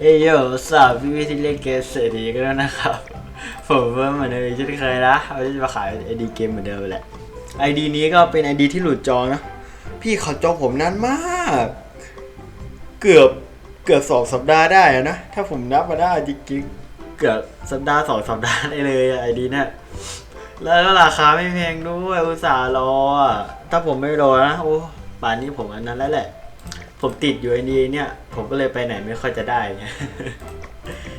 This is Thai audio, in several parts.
เอ้ยโยสาวพี่พี่ที่เล่นเกมเสร็จดีกันแล้วนะครับ ผมเพิ่มเหมือนเดิมเช่นเคยนะเอาจะมาขายไอดีเกมเหมือนเดิมแหละไอดีนี้ก็เป็นไอดีที่หลุดจองนะ พี่เขาจองผมนานมาก เกือบเกือบสองสัปดาห์ได้นะ ถ้าผมนับมาได้จริงๆเกือบสัปดาห์สองสัปดาห์ได้เลยไอดีเนี่ยแล้วราคาไม่แพงด้วยอุตส่าห์รอถ้าผมไม่รอนะโอ้ป่านนี้ผมอันนั้นแล้วแหละ ผมติดอยู่ไอ้นี้เนี่ย ผมก็เลยไปไหนไม่ค่อยจะได้ไง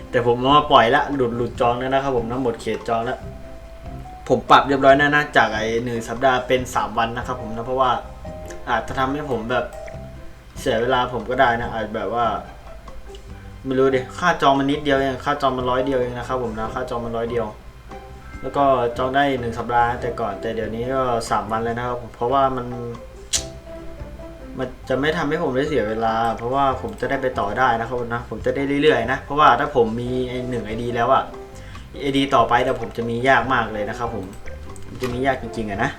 แต่ผมมาปล่อยละหลุดหลุดจองแล้วนะครับ ผมทั้งหมดเขตจองแล้วผมปรับเรียบร้อยนะนะจากไอ้หนึ่งสัปดาห์เป็นสามวันนะครับ ผมนะเพราะว่า อาจจะทำให้ผมแบบเสียเวลาผมก็ได้นะอาจแบบว่า ไม่รู้ดิค่าจองมันนิดเดียวเองค่าจองมันร้อยเดียวเองนะครับผมนะค่าจองมันร้อยเดียว แล้วก็จองได้หนึ่งสัปดาห์แต่ก่อนแต่เดี๋ยวนี้ก็สามวันเลยนะครับผมเพราะว่ามัน มันจะไม่ทำให้ผมได้เสียเวลา เพราะว่าผมจะได้ไปต่อได้นะครับนะผมจะได้เรื่อยๆนะเพราะว่าถ้าผมมีไอหนึ่งไอดีแล้วอะไอดีต่อไปแต่ผมจะมียากมากเลยนะครับผมจะมียากจริงๆอะนะ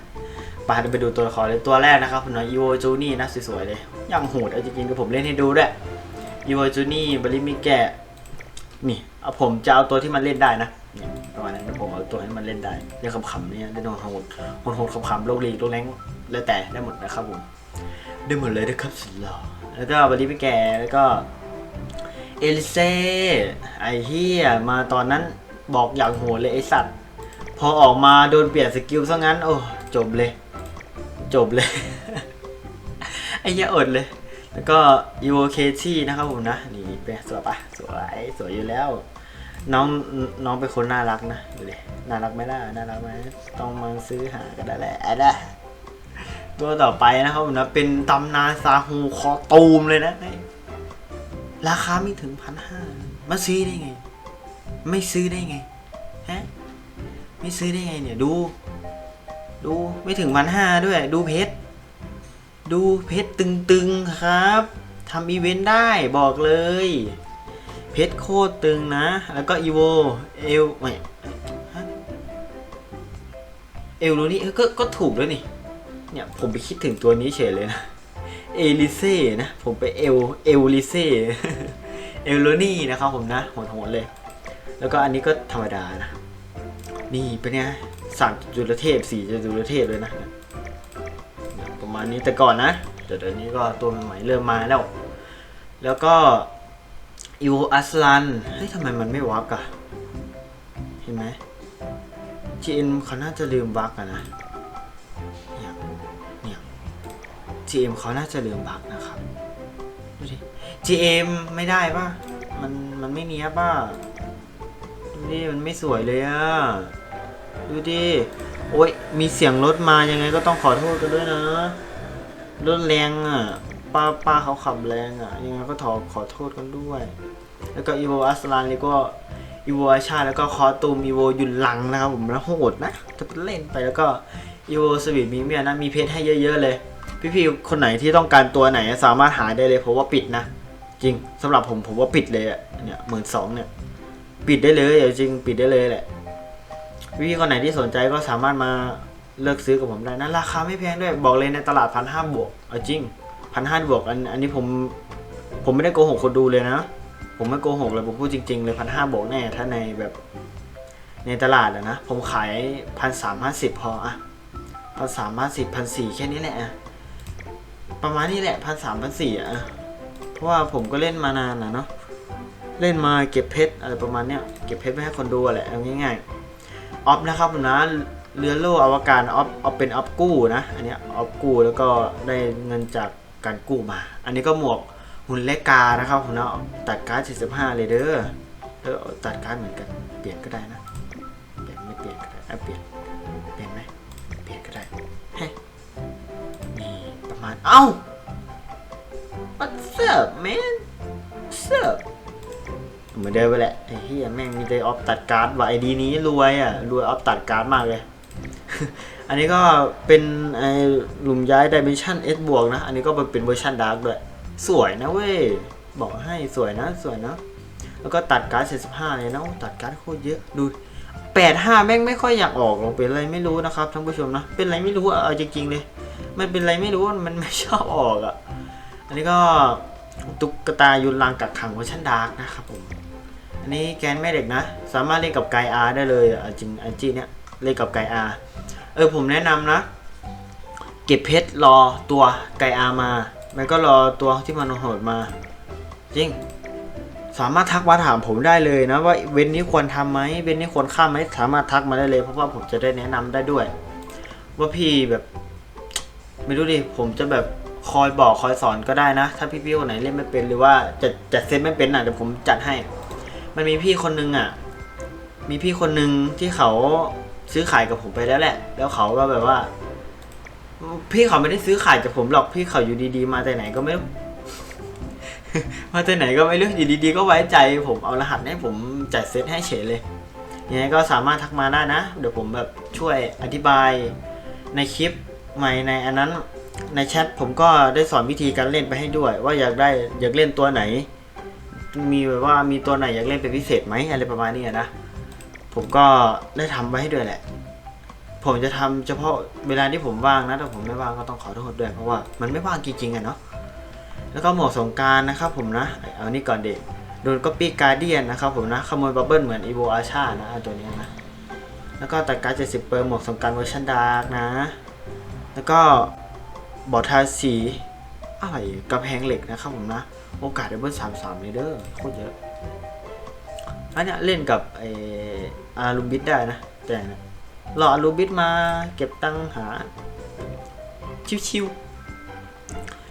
ไปเดี๋ยวไปดูตัวละครเลยตัวแรกนะครับผมนะอีโวจูนี่นะสวยๆเลยยังโหดเอาจริงๆเดี๋ยวผมเล่นให้ดูด้วยอีโวจูนี่บริมิแกะนี่เอาผมจะเอาตัวที่มันเล่นได้นะประมาณนั้นผมเอาตัวให้มันเล่นได้เล่นขำๆเนี่ยเล่นโหดโหดๆขำๆโลกลีกโลกแรงแล้วแต่ได้หมดนะครับผม ได้หมดเลยนะครับสุดหล่อแล้วก็บริพี่แกแล้วก็เอลิเซ่ไอ้เฮียมาตอนนั้นบอกอย่างโหดเลยไอสัตว์ พอออกมาโดนเปลี่ยนสกิลซะงั้น โอ้จบเลย จบเลย ไอ้เหี้ยอดเลย แล้วก็อีโวเคที่นะครับผมนะ นี่เป็นสวยปะสวยสวยอยู่แล้ว น้องน้องเป็นคนน่ารักนะดูเลยน่ารักไหมล่ะน่ารักไหมต้องมาซื้อหากันได้แหละนะ ตัวต่อไปนะครับผมนะเป็นตำนานซาฮูคอตูมเลยนะ ราคาไม่ถึงพันห้ามาซื้อได้ไง ไม่ซื้อได้ไงฮะไม่ซื้อได้ไงเนี่ยดู ดูไม่ถึงพันห้าด้วย ดูเพชรดูเพชรตึงๆครับทำอีเวนต์ได้บอกเลย เพชรโคตรตึงนะ แล้วก็อีโวเอลไม่เอลรู้นี่ก็ก็ถูกด้วยนี่ เนี่ยผมไปคิดถึงตัวนี้เฉยเลยนะเอลิเซ่นะผมไปเอลเอลิเซ่เอลโลนี่นะครับผมนะโหดๆเลย แล้วก็อันนี้ก็ธรรมดานะ นี่เป็นไงสามจุลเทพสี่จุลเทพเลยนะ ประมาณนี้แต่ก่อนนะแต่เดี๋ยวนี้ก็ตัวใหม่เริ่มมาแล้ว แล้วก็อีโวอัสลันเฮ้ยทำไมมันไม่วักอะเห็นไหมจีเอ็นเขาน่าจะลืมวักอะนะ GM เขาน่าจะลืมบักนะครับดูดิ GM ไม่ได้ป่ะ มันมันไม่เนี้ยป่ะ ดูดิ มันไม่สวยเลยอะดูดิ โอ๊ยมีเสียงรถมายังไงก็ต้องขอโทษกันด้วยนะ รถแรงอะป้าป้าเขาขับแรงอะยังไงก็ขอขอโทษกันด้วย แล้วก็อีโวอัสลานแล้วก็อีโวอาชาแล้วก็คอตูมอีโวยุนหลังนะครับผมแล้วโหดนะจะเป็นเล่นไปแล้วก็อีโวสวีทมีเมียนะมีเพชรให้เยอะๆเลย พี่ๆคนไหนที่ต้องการตัวไหนสามารถหาได้เลยเพราะว่าปิดนะ จริงสำหรับผมผมว่าปิดเลยอะเนี่ยหมื่นสองเนี่ยปิดได้เลยเอาจริงปิดได้เลยแหละพี่คนไหนที่สนใจก็สามารถมาเลือกซื้อกับผมได้นะราคาไม่แพงด้วยบอกเลยในตลาดพันห้าบวกเอาจริงพันห้าบวกอันอันนี้ผมผมไม่ได้โกหกคนดูเลยนะ ผมไม่โกหกเลยผมพูดจริง ๆ เลยพันห้าบวกแน่ถ้าในแบบในตลาดอะนะ ผมขายพันสามห้าสิบพออะพันสามห้าสิบพันสี่แค่นี้แหละอะ ประมาณนี้แหละพันสามพันสี่อะเพราะว่าผมก็เล่นมานานนะเนาะเล่นมาเก็บเพชรอะไรประมาณเนี้ยเก็บเพชรไว้ให้คนดูแหละเอาง่ายๆออฟนะครับผมนะเรือโล่อวกาศออฟออฟเป็นออฟกู้นะอันนี้ออฟกู้แล้วก็ได้เงินจากการกู้มา อันนี้ก็หมวกหุ่นเลกกานะครับผมนะตัดการ์ด 45 เลยเด้อเออตัดการ์ดเหมือนกันเปลี่ยนก็ได้นะ เอา What's up man What's up เหมือนเดิมไปแหละไอ้เฮียแม่งมีแต่ออฟตัดการ์ดว่ะไอดีนี้รวยอะรวยออฟตัดการ์ดมากเลย อันนี้ก็เป็นไอ้หลุมย้ายดิเมนชัน S บวกนะ อันนี้ก็เป็นเวอร์ชันดาร์กด้วย สวยนะเว้ย บอกให้สวยนะสวยนะ แล้วก็ตัดการ์ด45เลยนะตัดการ์ดโคตรเยอะดู แปดห้าแม่งไม่ค่อยอยากออกหรอกเป็นอะไรไม่รู้นะครับท่านผู้ชมนะ เป็นอะไรไม่รู้เอาจริงๆเลย มันเป็นอะไรไม่รู้มันไม่ชอบออกอะอันนี้ก็ตุ๊กตายุนลังกักขังเวอร์ชันดาร์กนะครับผม อันนี้แกนแม่เหล็กนะ สามารถเล่นกับไกอาได้เลยอะจริงไอจีเนี้ยเล่นกับไกอาเออผมแนะนำนะ เก็บเพชรรอตัวไกอามา แล้วก็รอตัวที่มันโหดมา จริง สามารถทักมาถามผมได้เลยนะว่าเว้นนี้ควรทำไหมเว้นนี้ควรข้ามไหมสามารถทักมาได้เลย เพราะว่าผมจะได้แนะนำได้ด้วย ว่าพี่แบบไม่รู้ดิผมจะแบบคอยบอกคอยสอนก็ได้นะ ถ้าพี่ๆคนไหนเล่นไม่เป็นหรือว่าจะจัดเซตไม่เป็นอะเดี๋ยวผมจัดให้ มันมีพี่คนนึงอะ มีพี่คนนึงที่เขาซื้อขายกับผมไปแล้วแหละ แล้วเขาก็แบบว่า พี่เขาไม่ได้ซื้อขายกับผมหรอกพี่เขาอยู่ดีๆ มาแต่ไหนก็ไม่ มาแต่ไหนก็ไม่รู้อยู่ดีๆก็ไว้ใจผมเอารหัสให้ผมจัดเซตให้เฉยเลยยังไงก็สามารถทักมาได้นะ เดี๋ยวผมแบบช่วยอธิบายในคลิปใหม่ในอันนั้นในแชทผมก็ได้สอนวิธีการเล่นไปให้ด้วย ว่าอยากได้อยากเล่นตัวไหน มีแบบว่ามีตัวไหนอยากเล่นเป็นพิเศษไหมอะไรประมาณนี้นะ ผมก็ได้ทำไว้ให้ด้วยแหละ ผมจะทำเฉพาะเวลาที่ผมว่างนะถ้าผมไม่ว่างก็ต้องขอโทษด้วยเพราะว่ามันไม่ว่างจริงๆอะเนาะ แล้วก็หมวกสงการนะครับผมนะ เอานี่ก่อนเด็กโดนก็ปี้การเดียนนะครับผมนะขโมยบับเบิ้ลเหมือนอีโวอาชานะตัวนี้นะ แล้วก็ตัดการด70เปอร์หมวกสงการเวอร์ชันดาร์กนะ แล้วก็บอดทาสีอะไรกระแพงเหล็กนะครับผมนะ โอกาสได้เบิ้ลสามสามเลยเด้อโคตรเยอะอันเนี้ยเล่นกับไออารูบิดได้นะ แต่เนี่ยรออารูบิดมาเก็บตังค์หา ชิวๆ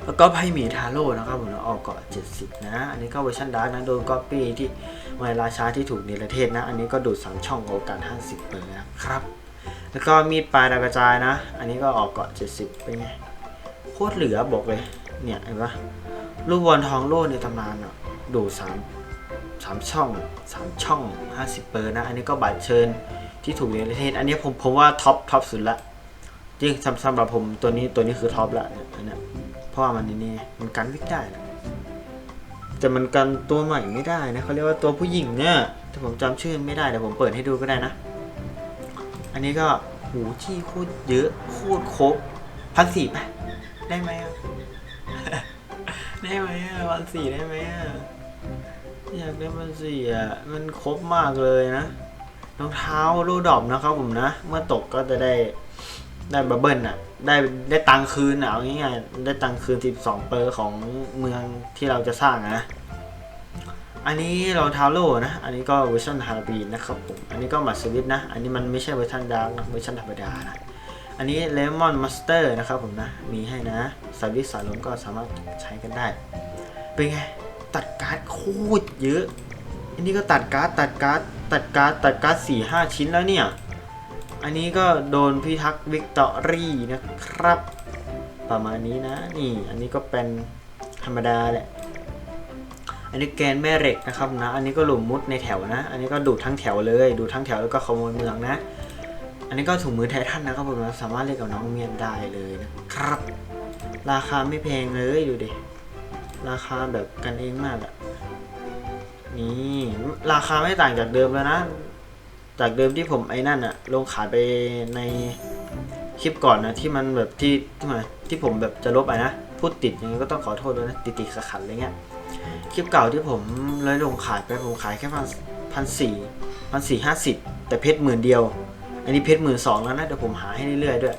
แล้วก็ไพ่หมีทาโร่นะครับผมนะออกเกาะ70 นะ อันนี้ก็เวอร์ชันดาร์กนะโดนก๊อปปี้ที่ไวราชาที่ถูกเนรเทศนะ อันนี้ก็ดูด3ช่องโอกาส 50เปอร์นะครับ แล้วก็มีดปลายดาวกระจายนะ อันนี้ก็ออกเกาะ70 เป็นไง โคตรเหลือบอกเลย เนี่ยเห็นปะลูกบอลทองโล่ในตำนานอะดูด3 3ช่อง 3 ช่อง 50 เปอร์นะ อันนี้ก็บัตรเชิญที่ถูกเนรเทศ อันนี้ผมผมว่าท็อปท็อปสุดละจริงสำสำหรับผมตัวนี้ตัวนี้คือท็อปละเนี่ยอันนี้ พราะว่ามันนี่นี่มันกันวิกได้นะแต่มันกันตัวใหม่ไม่ได้นะเขาเรียกว่าตัวผู้หญิงเนี่ยแต่ผมจำชื่อไม่ได้เดี๋ยวผมเปิดให้ดูก็ได้นะ อันนี้ก็หูที่โคตรเยอะโคตรครบพันสี่ปะได้ไหมอะได้ไหมอะพันสี่ได้ไหมอะอยากได้พันสี่อะมันครบมากเลยนะรองเท้ารูดอบนะครับผมนะ เมื่อตกก็จะได้ ได้บับเบิ้ลอะ ได้ได้ตังคืนอะเอาง่ายๆได้ตังคืน 12 เปอร์ของเมืองที่เราจะสร้างนะ อันนี้รองเท้าโล่นะ อันนี้ก็เวอร์ชันฮาร์บีนนะครับผม อันนี้ก็มัดสวิตนะ อันนี้มันไม่ใช่เวอร์ชันดาร์กนะเวอร์ชันธรรมดานะ อันนี้เลมอนมาสเตอร์นะครับผมนะ มีให้นะสวิตสายลมก็สามารถใช้กันได้ เป็นไง ตัดการ์ดโคตรเยอะ อันนี้ก็ตัดการ์ดตัดการ์ดตัดการ์ดตัดการ์ดสี่ห้าชิ้นแล้วเนี่ย อันนี้ก็โดนพิทักษ์วิกตอรี่นะครับ ประมาณนี้นะ นี่ อันนี้ก็เป็นธรรมดาแหละ อันนี้แกนแม่เหล็กนะครับนะ อันนี้ก็หลุมมุดในแถวนะ อันนี้ก็ดูดทั้งแถวเลย ดูดทั้งแถวแล้วก็ขโมยเมืองนะ อันนี้ก็ถุงมือไททันนะครับผมสามารถเล่นกับน้องเมียนได้เลยนะครับ ราคาไม่แพงเลยดูดิราคาแบบกันเองมากอะนี่ ราคาไม่ต่างจากเดิมแล้วนะ จากเดิมที่ผมไอ้นั่นอะลงขายไปในคลิปก่อนนะที่มันแบบที่ที่มาที่ผมแบบจะลบไปนะพูดติดยังไงก็ต้องขอโทษด้วยนะติดติดขัดๆอะไรเงี้ยคลิปเก่าที่ผมเลยลงขายไปผมขายแค่พันพันสี่พันสี่ห้าสิบแต่เพชรหมื่นเดียว อันนี้เพชรหมื่นสองแล้วนะเดี๋ยวผมหาให้เรื่อยๆด้วย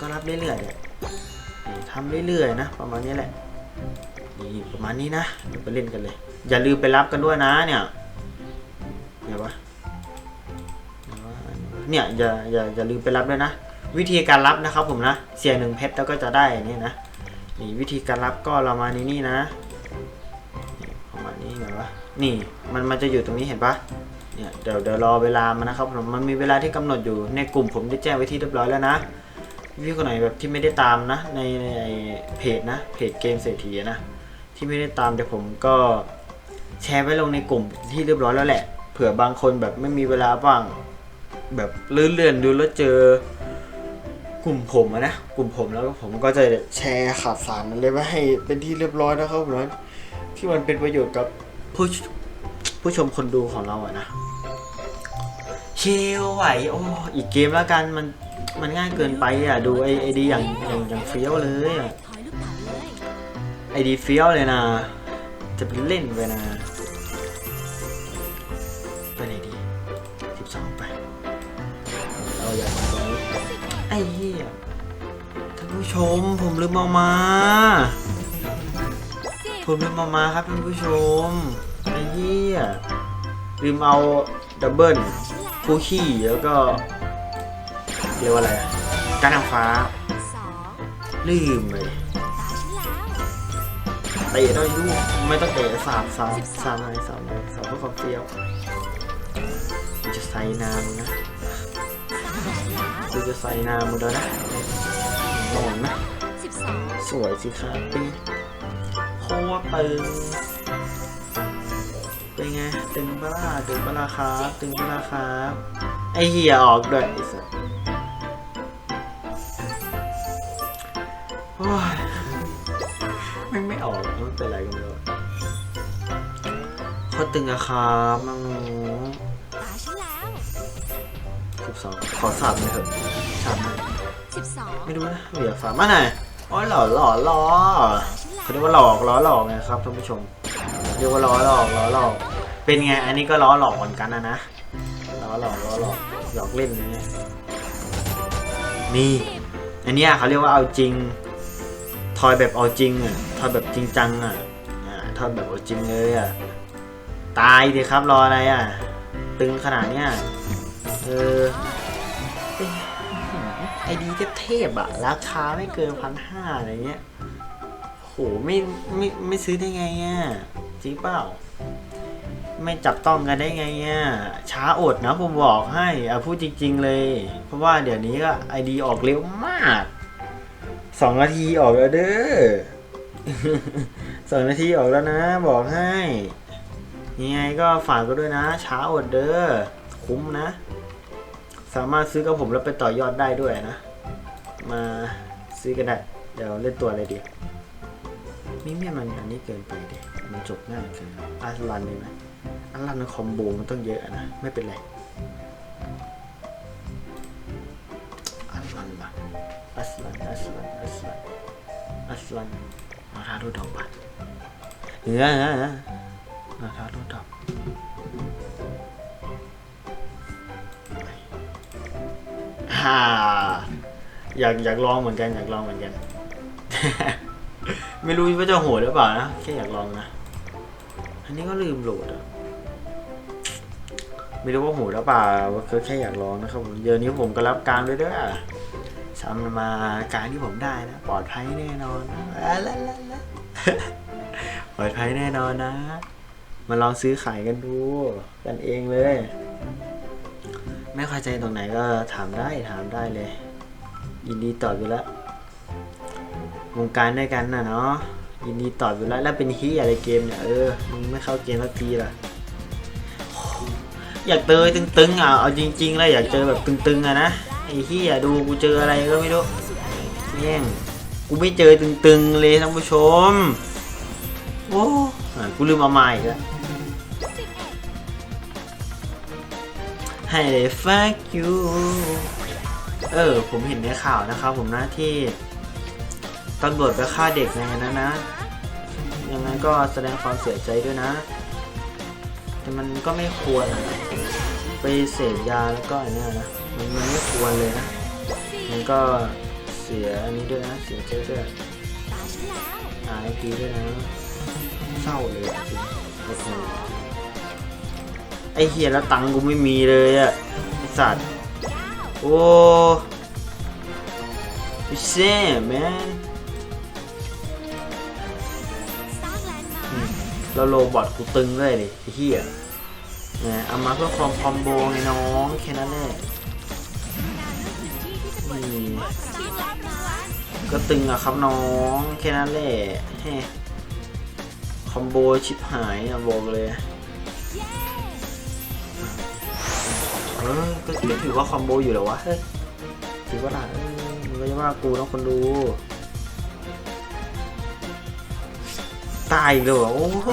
ก็รับเรื่อยๆเลยนี่ทำเรื่อยๆนะ ประมาณนี้แหละนี่ประมาณนี้นะเดี๋ยวไปเล่นกันเลย อย่าลืมไปรับกันด้วยนะเนี่ยเดี๋ยววะ เนี่ยอย่าอย่าอย่าลืมไปรับด้วยนะ วิธีการรับนะครับผมนะ เสียหนึ่งเพชรแล้วก็จะได้นนี้นะนี่วิธีการรับก็เรามานี่นี่นะประมาณนี้ไงวะนี่มันมันจะอยู่ตรงนี้เห็นปะเนี่ยเดี๋ยวเดี๋ยวรอเวลามันนะครับผมมันมีเวลาที่กำหนดอยู่ในกลุ่มผมได้แจ้งไว้ที่เรียบร้อยแล้วนะพี่คนไหนแบบที่ไม่ได้ตามนะในในเพจนะเพจเกมเศรษฐีนะที่ไม่ได้ตามเดี๋ยวผมก็แชร์ไว้ลงในกลุ่มที่เรียบร้อยแล้วแหละ เผื่อบางคนแบบไม่มีเวลาว่าง แบบเลื่อนๆดูแล้วเจอกลุ่มผมนะกลุ่มผมแล้วผมก็จะแชร์ข่าวสารอะไรไว้ให้เป็นที่เรียบร้อยนะครับผมนะที่มันเป็นประโยชน์กับผู้ผู้ชมคนดูของเราอะนะเชลไหวโอ้อีกเกมแล้วกันมันมันง่ายเกินไปอะดูไอไอดีอย่างอย่างอย่างเฟี้ยวเลยอะถอเต๋าเลยไอดีเฟี้ยวเลยนะ จะไปเล่นไปนะ เหี้ยท่านผู้ชมผมลืมเอามา ผมลืมเอามาครับท่านผู้ชมไอ้เหี้ยลืมเอาดับเบิลคูขี้แล้วก็เรียกว่าอะไรการทางฟ้า ลืมเลยตาฉันแล้วเตะได้ลูกไม่ต้องเตะสามสามสามอะไรสามอะไรสามเพื่อความเฟี้ยวจะใส่น้ำนะ กูจะใส่น้ำมึงแล้วนะนอนนะสวยสิครับปีโคตรตึงเป็นไงตึงปล่ะตึงปล่ะครับตึงปล่ะครับไอเหี้ยออกด้วยไอ้สัสโอ้ยม่ไม่ออกมันเป็นไรกันไม่รู้โคตรตึงอะครับน้องตาฉันแล้ว สิบสองขอสามเลยเถอะสามหน่อยสิบสองไม่รู้นะเหลือสามมาไหนอยอ๋อหล่อหล่อหล่อตาฉันแล้วเขาเรียกว่าหลอกล้อหลอกไงครับท่านผู้ชมเรียกว่าล้อหลอกล้อหลอก เป็นไงอันนี้ก็ล้อหลอกเหมือนกันนะนะล้อหลอกล้อหลอกหยอกเล่นนะเนี่ยนี่อันเนี้ยเขาเรียกว่าเอาจริงทอยแบบเอาจริงอะทอยแบบจริงจังอะอ่าทอยแบบเอาจริงเลยอะตายดิครับรออะไรอะ ตึงขนาดเนี้ย เออไอดีเทพๆอะราคาไม่เกินพันห้าอะไรเงี้ยโหไม่ไม่ไม่ซื้อได้ไงอะจริงเปล่า ไม่จับต้องกันได้ไงอะช้าอดนะผมบอกให้อะพูดจริง ๆ เลย เพราะว่าเดี๋ยวนี้ก็ไอดีออกเร็วมากสองนาทีออกแล้วเด้อสองนาทีออกแล้วนะ บอกให้ ยังไงก็ฝากก็ด้วยนะ ช้าอดเด้อคุ้มนะ สามารถซื้อกับผมแล้วไปต่อยอดได้ด้วยนะ มาซื้อกันได้ เดี๋ยวเล่นตัวอะไรดีนี่เมียมันอันนี้เกินไปด็มันจบง่ายเกินอัลลันเลยนะอัลลันมันคอมโบมันต้องเยอะนะ ไม่เป็นไรอัลลันมาอัสลันอัสลันอัสลันอัสลันมาทาดูดอกบัตเฮ้ยมาทาดูดอก ฮ่าอยากอยากลองเหมือนกันอยากลองเหมือนกัน ไม่รู้ว่าจะโหดหรือเปล่านะแค่อยากลองนะ อันนี้ก็ลืมโหลดอะไม่รู้ว่าโหดหรือเปล่าก็แค่อยากลองนะครับผมเดี๋ยวนี้ผมก็รับการด้วยเด้วยสำมาการที่ผมได้นะ ปลอดภัยแน่นอนนะละละละปลอดภัยแน่นอนนะ มาลองซื้อขายกันดู กันเองเลย ไม่เข้าใจตรงไหนก็ถามได้ถามได้เลย ยินดีตอบอยู่แล้ววงการด้วยกันน่ะเนาะยินดีตอบอยู่แล้วแล้วเป็นฮีอะไรเกมเนี่ยเออมึงไม่เข้าเกมสักทีล่ะโอ้อยากเจอตึงๆอะเอาจริงๆแล้วอยากเจอแบบตึงๆอะนะไอ้ฮีอยดูกูเจออะไรก็ไม่รู้แม่งกูไม่เจอตึงๆเลยท่านผู้ชมโอ้กูลืมเอาไม้อีกแล้ว ให้เลย fuck you เออ ผมเห็นในข่าวนะครับผมนะที่ตำรวจไปฆ่าเด็กไงนะนะ ยังไงก็แสดงความเสียใจด้วยนะ แต่มันก็ไม่ควร ไปเสพยาแล้วก็อันเนี้ยนะ มันมันไม่ควรเลยนะ มันก็เสียอันนี้ด้วยนะ เสียใจด้วยตาฉันแล้วอายดีด้วยนะ เศร้าเลยจริงโอ้โห ไอเฮียแล้วตังค์กูไม่มีเลยอะสัตว์ โอ้ยเซ่แมนสร้างแล้วโรบอทกูตึงเลยดิไอเหี้ยเนี่ยเอามาเพื่อความคอมโบไงน้องแค่นั้นแหละนี่ก็ตึงอะครับน้องแค่นั้นแหละแฮะคอมโบชิบหายอะบอกเลย ออก็ถือว่าคอมโบอยู่แล้ววะเฮ้ยถือว่าล่ะมึงก็จะว่ากูต้องคนดู ตายเลยโอ้โห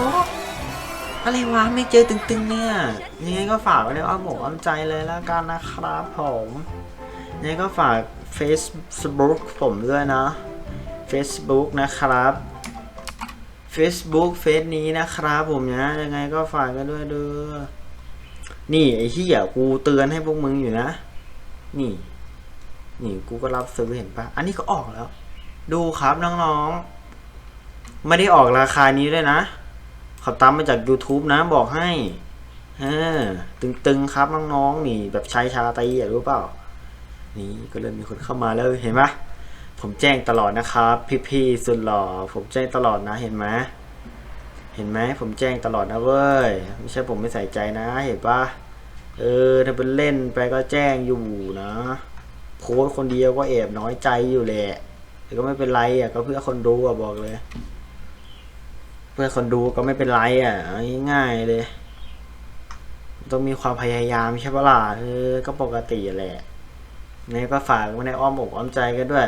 อะไรวะไม่เจอตึงๆเนี่ยยังไงก็ฝากไว้ในอ้อมอกอ้อมใจเลยแล้วกันนะครับผมยังไงก็ฝาก Facebook ผมด้วยนะ Facebook นะครับ Facebook เฟซนี้นะครับผมนะยังไงก็ฝากกันด้วยเด้อ นี่ไอ้ที่อยากูเตือนให้พวกมึงอยู่นะ นี่ นี่กูก็รับซื้อเห็นปะอันนี้ก็ออกแล้ว ดูครับน้องๆ ไม่ได้ออกราคานี้ด้วยนะเขาตามมาจาก YouTube นะบอกให้เออตึงๆครับน้องๆนี่ แบบชายชาตีอะรู้เปล่า นี่ก็เริ่มมีคนเข้ามาแล้วเห็นไหมผมแจ้งตลอดนะครับ พี่ๆสุดหล่อผมแจ้งตลอดนะเห็นไหม เห็นไหมผมแจ้งตลอดนะเว้ย ไม่ใช่ผมไม่ใส่ใจนะ เห็นปะเออ ถ้าเป็นเล่นไปก็แจ้งอยู่นะโพสต์คนเดียวก็แอบน้อยใจอยู่แหละแต่ก็ไม่เป็นไรอะ ก็เพื่อคนดูอะบอกเลย เพื่อคนดูก็ไม่เป็นไรอะง่ายๆเลย ต้องมีความพยายามใช่ปะล่ะเออก็ปกติแหละนี่ก็ฝากไว้ในอ้อมอกอ้อมใจกันด้วย